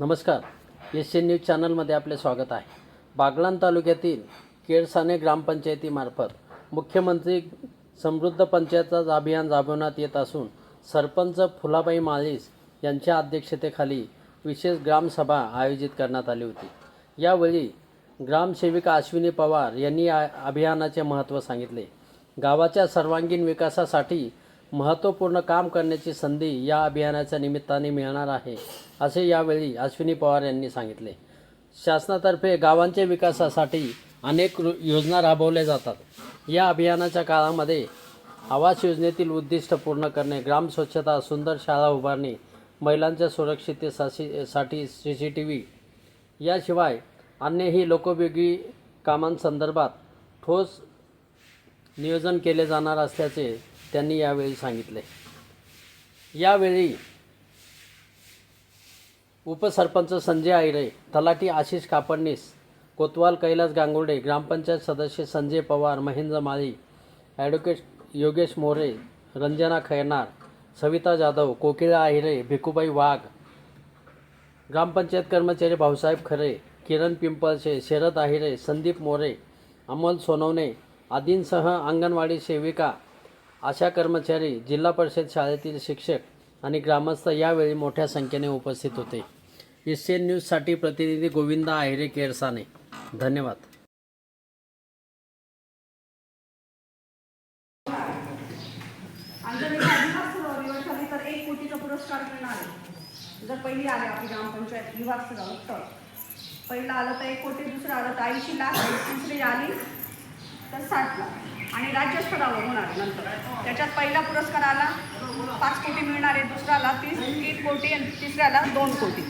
नमस्कार. S N news चॅनलमध्ये आपले स्वागत आहे. बागलाण तालुक्यातील केळसाने ग्रामपंचायतीमार्फत मुख्यमंत्री समृद्ध पंचायतच अभियान राबवण्यात येत असून सरपंच फुलाबाई माळीस यांच्या अध्यक्षतेखाली विशेष ग्रामसभा आयोजित करण्यात आली होती. यावेळी ग्रामसेविका अश्विनी पवार यांनी अभियानाचे महत्त्व सांगितले. गावाच्या सर्वांगीण विकासासाठी महत्त्वपूर्ण काम करण्याची संधी या अभियानाच्या निमित्ताने मिळणार आहे असे यावेळी अश्विनी पवार यांनी सांगितले. शासनातर्फे गावांच्या विकासासाठी अनेक रु- योजना राबवल्या जातात. या अभियानाच्या काळामध्ये आवास योजनेतील उद्दिष्ट पूर्ण करणे ग्राम स्वच्छता सुंदर शाळा उभारणे महिलांच्या सुरक्षिततेसाठी साठी सी सी टी व्ही याशिवाय अन्यही लोकोपयोगी कामांसंदर्भात ठोस नियोजन केले जाणार असल्याचे त्यांनी यावेळी सांगितले. यावेळी उपसरपंच संजय आयरे तलाठी आशिष कापडणीस कोतवाल कैलास गांगुर्डे ग्रामपंचायत सदस्य संजय पवार महेंद्र माळी ॲडव्होकेट योगेश मोरे रंजना खैरनार सविता जाधव कोकिळा आहिरे भिकूबाई वाघ ग्रामपंचायत कर्मचारी भाऊसाहेब खरे किरण पिंपळशे शरद आहिरे संदीप मोरे अमोल सोनवणे आदींसह अंगणवाडी सेविका आशा कर्मचारी जिल्हा परिषद शाळेतील शिक्षक आणि ग्रामस्थ यावेळी मोठ्या संख्येने उपस्थित होते. एस न्यूजसाठी प्रतिनिधी गोविंदा आहिरे केरसाने. धन्यवाद. जर पुरस्कार मिळणार आहे. जर पहिली आले आपली ग्रामपंचायत विभाग सभा उत्तर. पहिलं आलं तर एक कोटी दुसरं आलं तर ऐंशी लाख तिसरी आली तर साठ लाख आणि राज्यस्तरावर होणार नंतर. त्याच्यात पहिला पुरस्कार आला पाच कोटी मिळणार. आहे दुसऱ्याला तीस तीन कोटी आणि तिसऱ्याला दोन कोटी.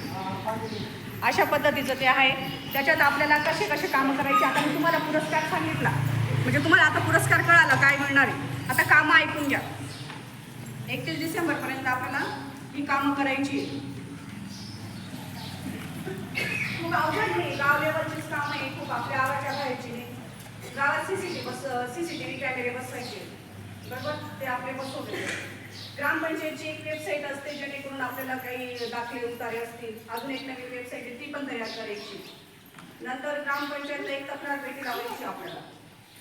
अशा पद्धतीचं ते आहे. त्याच्यात आपल्याला कसे कसे कामं करायचे आता मी तुम्हाला पुरस्कार सांगितला. म्हणजे तुम्हाला आता पुरस्कार कळाला काय मिळणार आहे. आता कामं ऐकून घ्या. एकतीस डिसेंबरपर्यंत आपल्याला ही कामं करायची आहेत. खूप अवघड नाही गाव लेवलचीच कामं आहे. खूप आपल्या गावात सीसीटी बस सीसीटीव्ही कॅमेरे बसवायचे बरोबर? ते आपले बसवले ग्रामपंचायतची एक वेबसाईट असते जेणेकरून आपल्याला काही दाखले उतारे असतील. अजून एक नवीन वेबसाईट आहे ती पण तयार करायची. नंतर ग्रामपंचायतला एक तक्रार पेटी लावायची आपल्याला.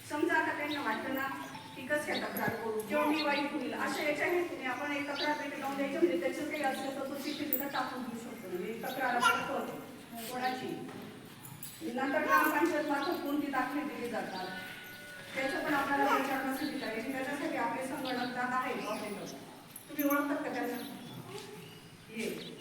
समजा आता त्यांना वाटतं ना की कसं काय तक्रार करू? जेवढी वाईट होईल अशा याच्या हेतूने आपण एक तक्रार पेटी लावून द्यायची. म्हणजे त्याचं काही असलं तर तो तिथे तिथं टाकून देऊ शकतो. म्हणजे तक्रार आपण करतो. कोणाची? नंतर ग्रामपंचायत मार्फत कोणती दाखले दिली जातात? त्याचा पण आपल्याला विचारणा करायची त्याच्यासाठी आपले संगणक दात आहे तुम्ही ओळखतात का त्यांना? ये.